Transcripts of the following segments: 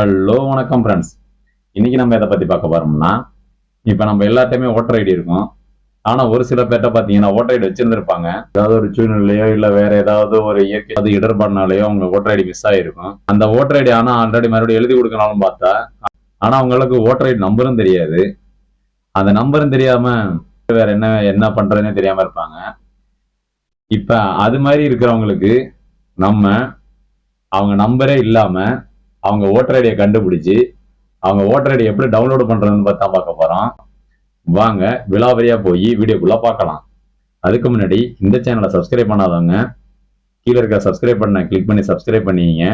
Hello வணக்கம் friends இன்னைக்கு நம்ம எதை பத்தி பார்க்க போறோம்னா இப்போ நம்ம எல்லாத்தையுமே ஓட்டர் ஐடி இருக்கும். ஆனா ஒரு சில பேர்ட்ட பாத்தீங்கன்னா ஓட்டர் ஐடி வச்சிருந்திருப்பாங்க. ஏதாவது ஒரு சூழ்நிலையோ இல்ல வேற ஏதாவது ஒரு இயற்கை அது இடர்பாடுனாலேயோ அவங்க ஓட்டர் ஐடி மிஸ் ஆயிருக்கும். அந்த ஓட்டர் ஐடி ஆனா ஆல்ரெடி மறுபடியும் எழுதி கொடுக்கனாலும் பார்த்தா ஆனா அவங்களுக்கு ஓட்டர் ஐடி நம்பரும் தெரியாது. அந்த நம்பரும் தெரியாம வேற என்ன என்ன பண்ணுறதுனே தெரியாம இருப்பாங்க. இப்ப அது மாதிரி இருக்கிறவங்களுக்கு நம்ம அவங்க நம்பரே இல்லாமல் அவங்க ஓட்டர் ஐடியை கண்டுபிடிச்சு அவங்க ஓட்டர் ஐடி எப்படி டவுன்லோடு பண்றதுன்னு பார்த்தா பார்க்க போறோம். வாங்க விலாவரியா போய் வீடியோக்குள்ள பார்க்கலாம். அதுக்கு முன்னாடி இந்த சேனலை சப்ஸ்கிரைப் பண்ணாதவங்க கீழே இருக்க சப்ஸ்கிரைப் பண்ண கிளிக் பண்ணி சப்ஸ்கிரைப் பண்ணிக்கிங்க.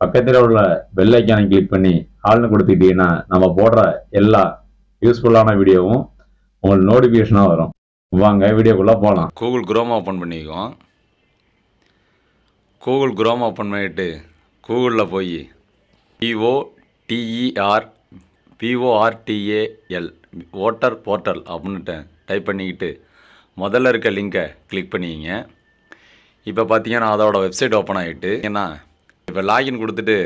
பக்கத்தில் உள்ள பெல் ஐக்கானை கிளிக் பண்ணி ஆள்னு கொடுத்துக்கிட்டீங்கன்னா நம்ம போடுற எல்லா யூஸ்ஃபுல்லான வீடியோவும் உங்களுக்கு நோட்டிஃபிகேஷனாக வரும். வாங்க வீடியோக்குள்ளே போகலாம் கூகுள் குரோம் ஓப்பன் பண்ணிக்குவோம் கூகுள் குரோம் ஓப்பன் பண்ணிவிட்டு கூகுளில் போய் P O T E R P O R T A L voter portal அப்படின்ட்டு டைப் பண்ணிக்கிட்டு முதல்ல இருக்க லிங்கை கிளிக் பண்ணிக்கிங்க. இப்போ பார்த்தீங்கன்னா அதோட வெப்சைட் ஓப்பன் ஆகிட்டு ஏன்னா இப்போ லாகின் கொடுத்துட்டு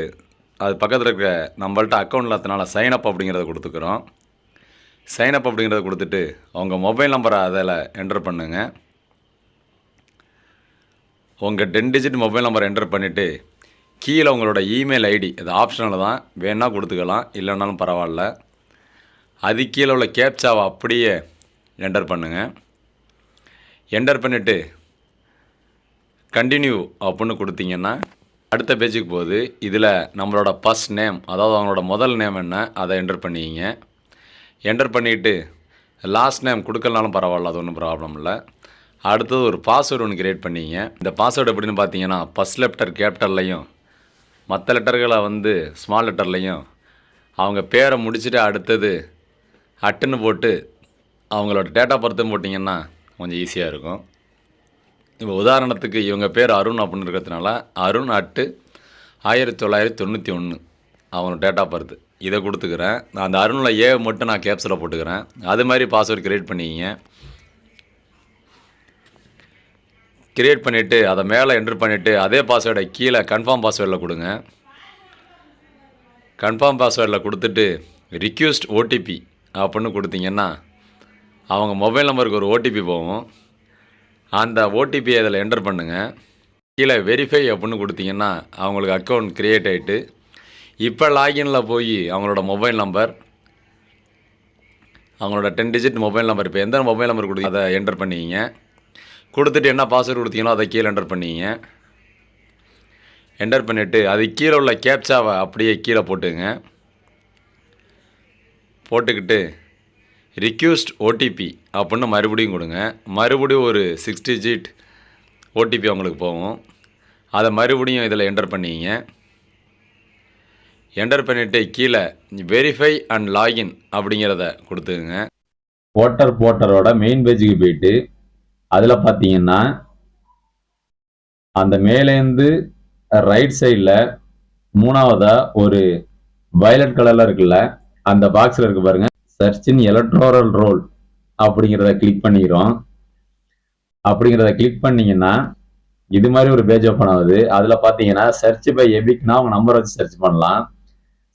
அது பக்கத்தில் இருக்க நம்மள்ட்ட அக்கௌண்ட் இல்லாதனால சைன் அப் அப்படிங்கிறத கொடுத்துக்கிறோம். சைன் அப் அப்படிங்கிறத கொடுத்துட்டு அவங்க மொபைல் நம்பரை அதில் என்டர் பண்ணுங்கள் உங்கள் ten digit mobile number enter பண்ணிவிட்டு கீழே உங்களோட இமெயில் ஐடி அது ஆப்ஷனில் தான் வேணால் கொடுத்துக்கலாம் இல்லைனாலும் பரவாயில்ல. அது கீழே உள்ள கேப்சாவை அப்படியே என்டர் பண்ணுங்கள் என்டர் பண்ணிவிட்டு கண்டினியூ அப்படின்னு கொடுத்தீங்கன்னா அடுத்த பேஜுக்கு போகுது. இதில் நம்மளோட ஃபஸ்ட் நேம் அதாவது அவங்களோட முதல் நேம் என்ன அதை என்டர் பண்ணிக்கிங்க. என்டர் பண்ணிவிட்டு லாஸ்ட் நேம் கொடுக்கலனாலும் பரவாயில்ல அது ஒன்றும் ப்ராப்ளம் இல்லை. அடுத்தது ஒரு பாஸ்வேர்டு ஒன்று க்ரியேட் பண்ணிங்க இந்த பாஸ்வேர்டு எப்படின்னு பார்த்தீங்கன்னா ஃபஸ்ட் லெப்டர் கேபிட்டல்லையும் மற்ற லெட்டர்களை வந்து ஸ்மால் லெட்டர்லையும் அவங்க பேரை முடிச்சுட்டு அடுத்தது அட்டுன்னு போட்டு அவங்களோட டேட்டா பர்த்தும் போட்டிங்கன்னா கொஞ்சம் ஈஸியாக இருக்கும். இப்போ உதாரணத்துக்கு இவங்க பேர் அருண் அப்படின்னு இருக்கிறதுனால அருண் அட்டு ஆயிரத்தி தொள்ளாயிரத்தி தொண்ணூற்றி ஒன்று அவனோட டேட் ஆஃப் பர்த் இதை கொடுத்துக்கிறேன். நான் அந்த அருணில் ஏ மட்டும் நான் கேப்ஸில் போட்டுக்கிறேன். அது மாதிரி பாஸ்வேர்டு கிரியேட் பண்ணிக்கிங்க. கிரியேட் பண்ணிவிட்டு அதை மேலே என்ட்ரு பண்ணிவிட்டு அதே பாஸ்வேர்டை கீழே கன்ஃபார்ம் பாஸ்வேர்டில் கொடுங்க. கன்ஃபார்ம் பாஸ்வேர்டில் கொடுத்துட்டு ரிக்வெஸ்ட் ஓடிபி அப்படின்னு கொடுத்தீங்கன்னா அவங்க மொபைல் நம்பருக்கு ஒரு ஓடிபி போகும். அந்த ஓடிபி அதில் என்டர் பண்ணுங்கள் கீழே வெரிஃபை அப்படின்னு கொடுத்தீங்கன்னா அவங்களுக்கு அக்கௌண்ட் க்ரியேட் ஆகிட்டு இப்போ லாகினில் போய் அவங்களோட மொபைல் நம்பர் அவங்களோட டென் டிஜிட் மொபைல் நம்பர் இப்போ எந்த மொபைல் நம்பர் கொடுத்து அதை என்டர் பண்ணிக்கிங்க. கொடுத்துட்டு என்ன பாஸ்வேர்டு கொடுத்தீங்களோ அதை கீழே என்டர் பண்ணிங்க. என்டர் பண்ணிவிட்டு அது கீழே உள்ள கேப்சாவை அப்படியே கீழே போட்டுங்க. போட்டுக்கிட்டு ரிக்யூஸ்ட் ஓடிபி அப்படின்னு மறுபடியும் கொடுங்க. மறுபடியும் ஒரு சிக்ஸ் டிஜிட் ஓடிபி அவங்களுக்கு போகும். அதை மறுபடியும் இதில் என்டர் பண்ணிங்க. என்டர் பண்ணிவிட்டு கீழே வெரிஃபை அண்ட் லாகின் அப்படிங்கிறத கொடுத்துங்க போட்டர் போர்ட்டரோட மெயின் பேஜுக்கு போயிட்டு அதில் பார்த்தீங்கன்னா அந்த மேலேருந்து ரைட் சைடில் மூணாவதாக ஒரு வயலட் கலரில் இருக்குல்ல அந்த பாக்ஸில் இருக்கு பாருங்க. சர்ச் இன் எலக்ட்ரோரல் ரோல் அப்படிங்கிறத கிளிக் பண்ணிக்கிறோம். அப்படிங்கிறத கிளிக் பண்ணீங்கன்னா இது மாதிரி ஒரு பேஜ் ஓப்பன் ஆகுது. அதில் பார்த்தீங்கன்னா சர்ச் பை எபிக்னா அவங்க நம்பர் வச்சு சர்ச் பண்ணலாம்.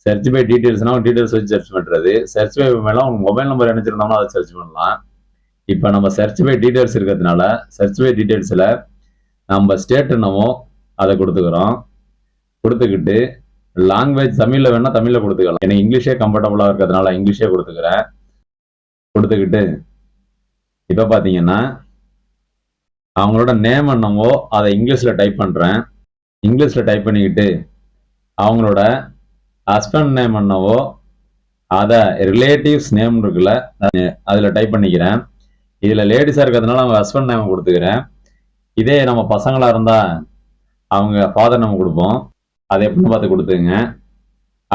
சர்ச் பை டீட்டெயில்ஸ்னா அவங்க டீட்டெயில்ஸ் வச்சு சர்ச் பண்ணுறது சர்ச் பை மேலே அவங்க மொபைல் நம்பர் நினைச்சிருந்தோம்னா அதை சர்ச் பண்ணலாம். இப்போ நம்ம சர்ச் பை டீட்டெயில்ஸ் இருக்கிறதுனால சர்ச் பை டீட்டெயில்ஸில் நம்ம ஸ்டேட் என்னவோ அதை கொடுத்துக்கிறோம். கொடுத்துக்கிட்டு லாங்குவேஜ் தமிழில் வேணால் தமிழில் கொடுத்துக்கலாம். எனக்கு இங்கிலீஷே கம்ஃபர்டபுளாக இருக்கிறதுனால இங்கிலீஷே கொடுத்துக்கிறேன். கொடுத்துக்கிட்டு இப்போ பார்த்தீங்கன்னா அவங்களோட நேம் என்னவோ அதை இங்கிலீஷில் டைப் பண்ணுறேன் இங்கிலீஷில் டைப் பண்ணிக்கிட்டு அவங்களோட ஹஸ்பண்ட் நேம் என்னவோ அதை ரிலேட்டிவ்ஸ் நேம் இருக்குல்ல அதில் டைப் பண்ணிக்கிறேன். இதில் லேடிஸாக இருக்கிறதுனால அவங்க ஹஸ்பண்ட் நேம் கொடுத்துக்கிறேன். இதே நம்ம பசங்களாக இருந்தால் அவங்க ஃபாதர் நேம் கொடுப்போம். அதை எப்படின்னு பார்த்து கொடுத்துங்க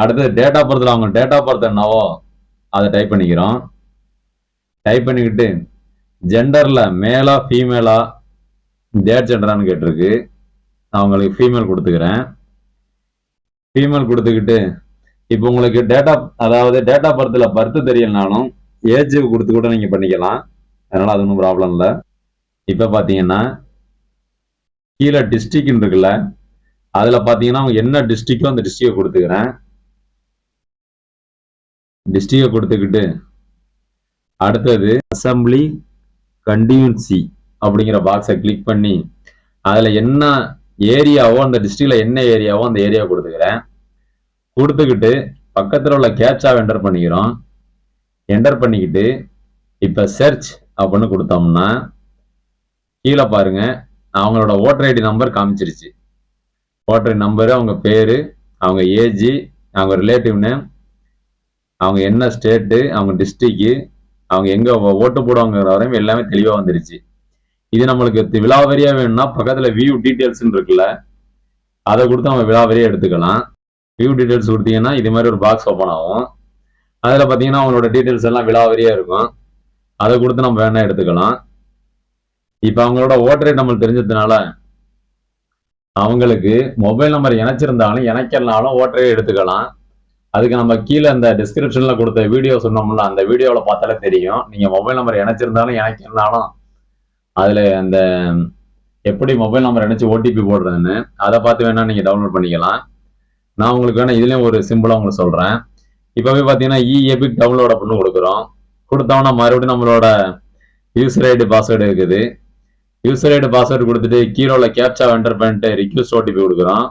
அடுத்து டேட் ஆஃப் பர்த்தில் அவங்க டேட் ஆஃப் பர்த் என்னவோ அதை டைப் பண்ணிக்கிறோம். டைப் பண்ணிக்கிட்டு ஜெண்டரில் மேலா ஃபீமேலா டேட் ஜெண்டரான்னு கேட்டிருக்கு. அவங்களுக்கு ஃபீமேல் கொடுத்துக்கிறேன். ஃபீமேல் கொடுத்துக்கிட்டு இப்போ உங்களுக்கு டேட்டா அதாவது டேட் ஆஃப் பர்த்தில் பர்த் தெரியலனாலும் ஏஜ் கொடுத்து கூட நீங்கள் பண்ணிக்கலாம். அதனால் அது ஒன்றும் ப்ராப்ளம் இல்லை. இப்போ பார்த்தீங்கன்னா கீழே டிஸ்ட்ரிக்ட்னு இருக்குல்ல அதில் பார்த்தீங்கன்னா அவங்க என்ன டிஸ்ட்ரிக்டோ அந்த டிஸ்ட்ரிக்டை கொடுத்துக்கிறேன். டிஸ்ட்ரிக்டை கொடுத்துக்கிட்டு அடுத்தது அசம்பிளி கண்டியூன்சி அப்படிங்கிற பாக்ஸை கிளிக் பண்ணி அதில் என்ன ஏரியாவோ அந்த டிஸ்ட்ரிக்டில் என்ன ஏரியாவோ அந்த ஏரியா கொடுத்துக்கிறேன். கொடுத்துக்கிட்டு பக்கத்தில் உள்ள கேப்சாவை என்டர் பண்ணிக்கிறோம். என்டர் பண்ணிக்கிட்டு இப்போ சர்ச் அப்படின்னு கொடுத்தோம்னா கீழே பாருங்க அவங்களோட ஓட்டர் ஐடி நம்பர் காமிச்சிருச்சு. ஓட்டர் நம்பரு அவங்க பேர் அவங்க ஏஜி அவங்க ரிலேட்டிவ் நேம் அவங்க என்ன ஸ்டேட்டு அவங்க டிஸ்ட்ரிக்கு அவங்க எங்கே ஓட்டு போடுவாங்கிற வரையும் எல்லாமே தெளிவாக வந்துருச்சு. இது நம்மளுக்கு தி- வேணும்னா பக்கத்தில் வியூ டீட்டெயில்ஸ்ன்னு இருக்குல்ல அதை கொடுத்து நம்ம விழாவரியாக எடுத்துக்கலாம். வியூ டீட்டெயில்ஸ் கொடுத்தீங்கன்னா இது மாதிரி ஒரு பாக்ஸ் ஓப்பன் ஆகும். அதில் பார்த்தீங்கன்னா அவங்களோட டீட்டெயில்ஸ் எல்லாம் விலாவரியா இருக்கும். அதை கொடுத்து நம்ம வேணா எடுத்துக்கலாம். இப்போ அவங்களோட ஓட்டர் ரேட் நம்மளுக்கு தெரிஞ்சதுனால அவங்களுக்கு மொபைல் நம்பர் இணைச்சிருந்தாலும் இணைக்கலனாலும் ஓட்டரே எடுத்துக்கலாம். அதுக்கு நம்ம கீழே அந்த டிஸ்கிரிப்ஷனில் கொடுத்த வீடியோ சொன்னோம்ல அந்த வீடியோவில் பார்த்தாலே தெரியும். நீங்கள் மொபைல் நம்பர் இணைச்சிருந்தாலும் இணைக்கலனாலும் அதில் அந்த எப்படி மொபைல் நம்பர் இணைச்சி ஓடிபி போடுறதுன்னு அதை பார்த்து வேணால் நீங்கள் டவுன்லோட் பண்ணிக்கலாம். நான் உங்களுக்கு வேணால் இதுலேயும் ஒரு சிம்பிளாக உங்களுக்கு சொல்கிறேன் இப்போவே பார்த்தீங்கன்னா இ எபிக் டவுன்லோட் அப்படின்னு கொடுக்குறோம். கொடுத்தோம்னா மறுபடியும் நம்மளோட யூசர் ஐடி பாஸ்வேர்டு இருக்குது. யூசர் ஐடி பாஸ்வேர்டு கொடுத்துட்டு கீழே உள்ள கேப்சா என்டர் பண்ணிட்டு ரிக்வஸ்ட் ஓடிபி கொடுக்குறோம்.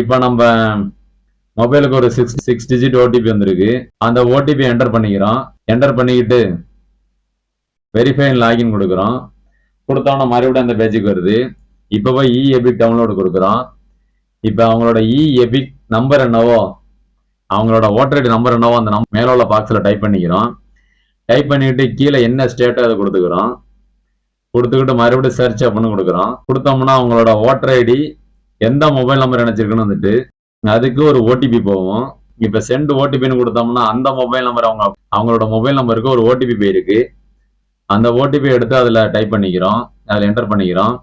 இப்போ நம்ம மொபைலுக்கு ஒரு சிக்ஸ் சிக்ஸ் டிஜிட் ஓடிபி வந்திருக்கு. அந்த ஓடிபி என்டர் பண்ணிக்கிறோம். என்டர் பண்ணிக்கிட்டு வெரிஃபை லாகின் கொடுக்குறோம். கொடுத்தோம்னா மறுபடியும் அந்த பேஜுக்கு வருது. இப்போ போய் இ எபிக் டவுன்லோடு கொடுக்குறோம். இப்போ அவங்களோட இ எபிக் நம்பர் என்னவோ அவங்களோட ஓட்டர் ஐடி நம்பர் என்னவோ அந்த நம் மேலே உள்ள பாக்ஸில் டைப் பண்ணிக்கிறோம். டைப் பண்ணிக்கிட்டு கீழே என்ன ஸ்டேட்டோ அதை கொடுத்துக்கிறோம்? கொடுத்துக்கிட்டு மறுபடியும் சர்ச் அப்படின்னு கொடுக்குறோம். கொடுத்தோம்னா அவங்களோட ஓட்டர் ஐடி எந்த மொபைல் நம்பர் நினைச்சிருக்குன்னு வந்துட்டு அதுக்கு ஒரு ஓடிபி போகும். இப்போ சென்ட் ஓடிபின்னு கொடுத்தோம்னா அந்த மொபைல் நம்பர் அவங்க அவங்களோட மொபைல் நம்பருக்கு ஒரு ஓடிபி போயிருக்கு. அந்த ஓடிபி எடுத்து அதில் டைப் பண்ணிக்கிறோம். அதில் என்டர் பண்ணிக்கிறோம்.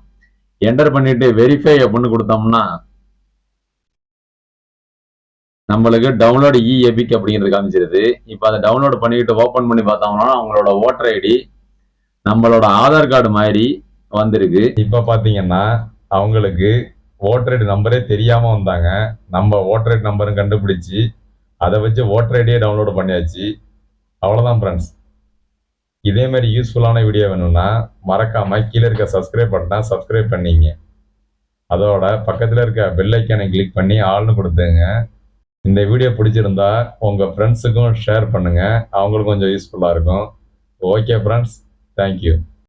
என்டர் பண்ணிட்டு வெரிஃபை அப்படின்னு கொடுத்தோம்னா நம்மளுக்கு டவுன்லோடு இ எபிக் அப்படிங்கிறது காமிச்சிருது. இப்போ அதை டவுன்லோடு பண்ணிக்கிட்டு ஓப்பன் பண்ணி பார்த்தோம்னா அவங்களோட ஓட்டர் ஐடி நம்மளோட ஆதார் கார்டு மாதிரி வந்திருக்கு. இப்போ பார்த்தீங்கன்னா அவங்களுக்கு ஓட்டர் ஐடி நம்பரே தெரியாமல் வந்தாங்க. நம்ம ஓட்டர் ஐடி நம்பரும் கண்டுபிடிச்சி அதை வச்சு ஓட்டர் ஐடியே டவுன்லோட் பண்ணியாச்சு. அவ்வளோதான் ஃப்ரெண்ட்ஸ் இதே மாதிரி யூஸ்ஃபுல்லான வீடியோ வேணும்னா மறக்காமல் கீழே இருக்க சப்ஸ்கிரைப் பண்ணால் சப்ஸ்கிரைப் பண்ணிங்க. அதோட பக்கத்தில் இருக்க பெல் ஐக்கானை கிளிக் பண்ணி ஆள்னு கொடுத்துங்க இந்த வீடியோ பிடிச்சிருந்தா உங்கள் ஃப்ரெண்ட்ஸுக்கும் ஷேர் பண்ணுங்கள் அவங்களுக்கும் கொஞ்சம் யூஸ்ஃபுல்லாக இருக்கும். Okay friends thank you